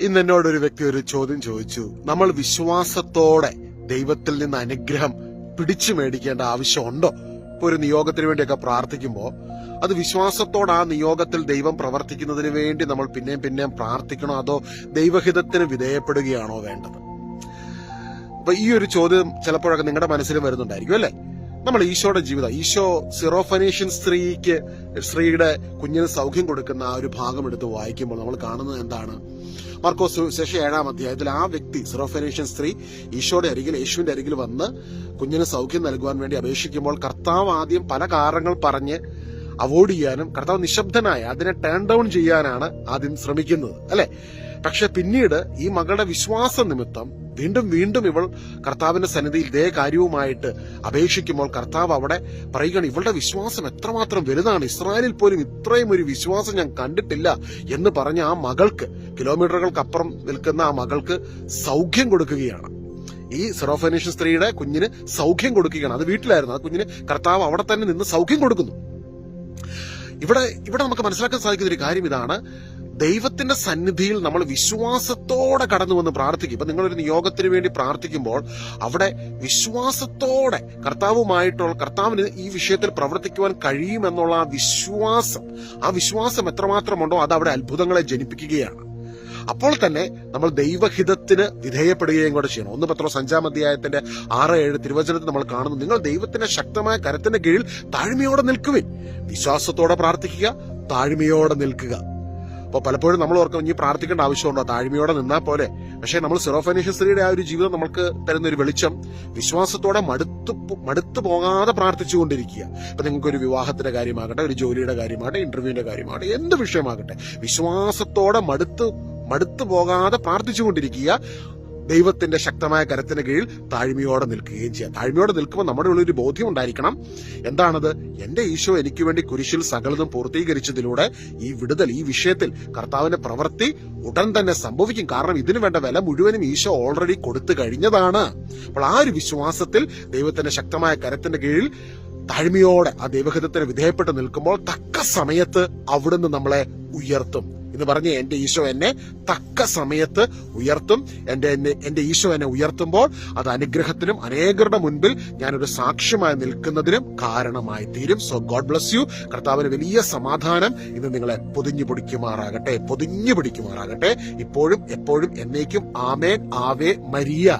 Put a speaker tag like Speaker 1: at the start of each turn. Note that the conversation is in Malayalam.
Speaker 1: ഇന്ന് എന്നോട് ഒരു വ്യക്തി ഒരു ചോദ്യം ചോദിച്ചു. നമ്മൾ വിശ്വാസത്തോടെ ദൈവത്തിൽ നിന്ന് അനുഗ്രഹം പിടിച്ചു മേടിക്കേണ്ട ആവശ്യമുണ്ടോ? ഇപ്പൊ ഒരു നിയോഗത്തിന് വേണ്ടിയൊക്കെ പ്രാർത്ഥിക്കുമ്പോൾ അത് വിശ്വാസത്തോടെ ആ നിയോഗത്തിൽ ദൈവം പ്രവർത്തിക്കുന്നതിന് വേണ്ടി നമ്മൾ പിന്നെയും പിന്നെയും പ്രാർത്ഥിക്കണോ? അതോ ദൈവഹിതത്തിന് വിധേയപ്പെടുകയാണോ വേണ്ടത്? അപ്പൊ ഈ ഒരു ചോദ്യം ചിലപ്പോഴൊക്കെ നിങ്ങളുടെ മനസ്സിൽ വരുന്നുണ്ടായിരിക്കും അല്ലേ? നമ്മൾ ഈശോയുടെ ജീവിതം ഈശോ സിറോഫനേഷ്യൻ സ്ത്രീക്ക് സ്ത്രീയുടെ കുഞ്ഞിന് സൗഖ്യം കൊടുക്കുന്ന ആ ഒരു ഭാഗം എടുത്ത് വായിക്കുമ്പോൾ നമ്മൾ കാണുന്നത് എന്താണ്? മാർക്കോസ് സുവിശേഷം ഏഴാം അധ്യായത്തിൽ ആ വ്യക്തി സിറോഫനേഷ്യൻ സ്ത്രീ ഈശോയുടെ അരികിൽ യേശുവിന്റെ അരികിൽ വന്ന് കുഞ്ഞിന് സൗഖ്യം നൽകുവാൻ വേണ്ടി അപേക്ഷിക്കുമ്പോൾ കർത്താവ് ആദ്യം പല കാരണങ്ങൾ പറഞ്ഞ് അവോയ്ഡ് ചെയ്യാനും കർത്താവ് നിശബ്ദനായ അതിനെ ടേൺ ഡൗൺ ചെയ്യാനാണ് ആദ്യം ശ്രമിക്കുന്നത്. അല്ലെ? പക്ഷെ പിന്നീട് ഈ മകളുടെ വിശ്വാസ നിമിത്തം വീണ്ടും വീണ്ടും ഇവൾ കർത്താവിന്റെ സന്നിധിയിൽ ഇതേ കാര്യവുമായിട്ട് അപേക്ഷിക്കുമ്പോൾ കർത്താവ് അവിടെ പറയുകയാണ് ഇവളുടെ വിശ്വാസം എത്രമാത്രം വലുതാണ്? ഇസ്രായേലിൽ പോലും ഇത്രയും ഒരു വിശ്വാസം ഞാൻ കണ്ടിട്ടില്ല എന്ന് പറഞ്ഞ ആ മകൾക്ക് കിലോമീറ്ററുകൾക്കപ്പുറം നിൽക്കുന്ന ആ മകൾക്ക് സൗഖ്യം കൊടുക്കുകയാണ്. ഈ സെറോഫനേഷ്യൻ സ്ത്രീയുടെ കുഞ്ഞിന് സൗഖ്യം കൊടുക്കുകയാണ്. അത് വീട്ടിലായിരുന്നു. ആ കുഞ്ഞിന് കർത്താവ് അവിടെ തന്നെ നിന്ന് സൗഖ്യം കൊടുക്കുന്നു. ഇവിടെ ഇവിടെ നമുക്ക് മനസ്സിലാക്കാൻ സാധിക്കുന്ന ഒരു കാര്യം ഇതാണ്. ദൈവത്തിന്റെ സന്നിധിയിൽ നമ്മൾ വിശ്വാസത്തോടെ കടന്നു വന്ന് പ്രാർത്ഥിക്കും. ഇപ്പൊ നിങ്ങളൊരു നിയോഗത്തിന് വേണ്ടി പ്രാർത്ഥിക്കുമ്പോൾ അവിടെ വിശ്വാസത്തോടെ കർത്താവുമായിട്ടുള്ള കർത്താവിന് ഈ വിഷയത്തിൽ പ്രവർത്തിക്കുവാൻ കഴിയുമെന്നുള്ള ആ വിശ്വാസം ആ വിശ്വാസം എത്രമാത്രമുണ്ടോ അത് അവിടെ അത്ഭുതങ്ങളെ ജനിപ്പിക്കുകയാണ്. അപ്പോൾ തന്നെ നമ്മൾ ദൈവഹിതത്തിന് വിധേയപ്പെടുകയും കൂടെ ചെയ്യണം. ഒന്ന് പത്രോ അഞ്ചാം അധ്യായത്തിന്റെ ആറ് ഏഴ് തിരുവചനത്തിൽ നമ്മൾ കാണുന്നു നിങ്ങൾ ദൈവത്തിന്റെ ശക്തമായ കരത്തിന്റെ കീഴിൽ താഴ്മയോടെ നിൽക്കുവിൻ. വിശ്വാസത്തോടെ പ്രാർത്ഥിക്കുക താഴ്മയോടെ നിൽക്കുക. അപ്പൊ പലപ്പോഴും നമ്മൾ ഓർക്കും ഇനി പ്രാർത്ഥിക്കേണ്ട ആവശ്യമുണ്ടോ? താഴ്മയോടെ നിന്നാൽ പോലെ പക്ഷേ നമ്മൾ സിറോഫനീഷ്യൻ സ്ത്രീയുടെ ആ ഒരു ജീവിതം നമുക്ക് തരുന്ന ഒരു വെളിച്ചം വിശ്വാസത്തോടെ മടുത്തു മടുത്തു പോകാതെ പ്രാർത്ഥിച്ചുകൊണ്ടിരിക്കുക. ഇപ്പം നിങ്ങൾക്ക് ഒരു വിവാഹത്തിന്റെ കാര്യമാകട്ടെ ഒരു ജോലിയുടെ കാര്യമാകട്ടെ ഇന്റർവ്യൂവിന്റെ കാര്യമാകട്ടെ എന്ത് വിഷയമാകട്ടെ വിശ്വാസത്തോടെ മടുത്ത് മടുത്തു പോകാതെ പ്രാർത്ഥിച്ചുകൊണ്ടിരിക്കുക. ദൈവത്തിന്റെ ശക്തമായ കരത്തിന് കീഴിൽ താഴ്മയോടെ നിൽക്കുകയും ചെയ്യുക താഴ്മയോടെ നിൽക്കുമ്പോൾ നമ്മുടെ ഉള്ളിൽ ഒരു ബോധ്യം ഉണ്ടായിരിക്കണം. എന്താണത്? എന്റെ ഈശോ എനിക്ക് വേണ്ടി കുരിശിൽ സകലതും പൂർത്തീകരിച്ചതിലൂടെ ഈ വിടുതൽ ഈ വിഷയത്തിൽ കർത്താവിന്റെ പ്രവൃത്തി ഉടൻ തന്നെ സംഭവിക്കും. കാരണം ഇതിനു വേണ്ട വില മുഴുവനും ഈശോ ഓൾറെഡി കൊടുത്തു കഴിഞ്ഞതാണ്. അപ്പോൾ ആ ഒരു വിശ്വാസത്തിൽ ദൈവത്തിന്റെ ശക്തമായ കരത്തിന്റെ കീഴിൽ താഴ്മയോടെ ആ ദൈവഹിതത്തിന് വിധേയപ്പെട്ട് നിൽക്കുമ്പോൾ തക്ക സമയത്ത് അവിടുന്ന് നമ്മളെ ഉയർത്തും. എന്ന് പറഞ്ഞ് എന്റെ ഈശോ എന്നെ തക്ക സമയത്ത് ഉയർത്തും. എന്റെ എന്റെ ഈശോ എന്നെ ഉയർത്തുമ്പോൾ അത് അനുഗ്രഹത്തിനും അനേകരുടെ മുൻപിൽ ഞാനൊരു സാക്ഷ്യമായി നിൽക്കുന്നതിനും കാരണമായി തീരും. സോ ഗോഡ് ബ്ലസ് യു കർത്താവിന് വലിയ സമാധാനം ഇന്ന് നിങ്ങളെ പൊതിഞ്ഞു പിടിക്കുമാറാകട്ടെ പൊതിഞ്ഞു പിടിക്കുമാറാകട്ടെ. ഇപ്പോഴും എപ്പോഴും എന്നേക്കും ആമേൻ. Ave Maria.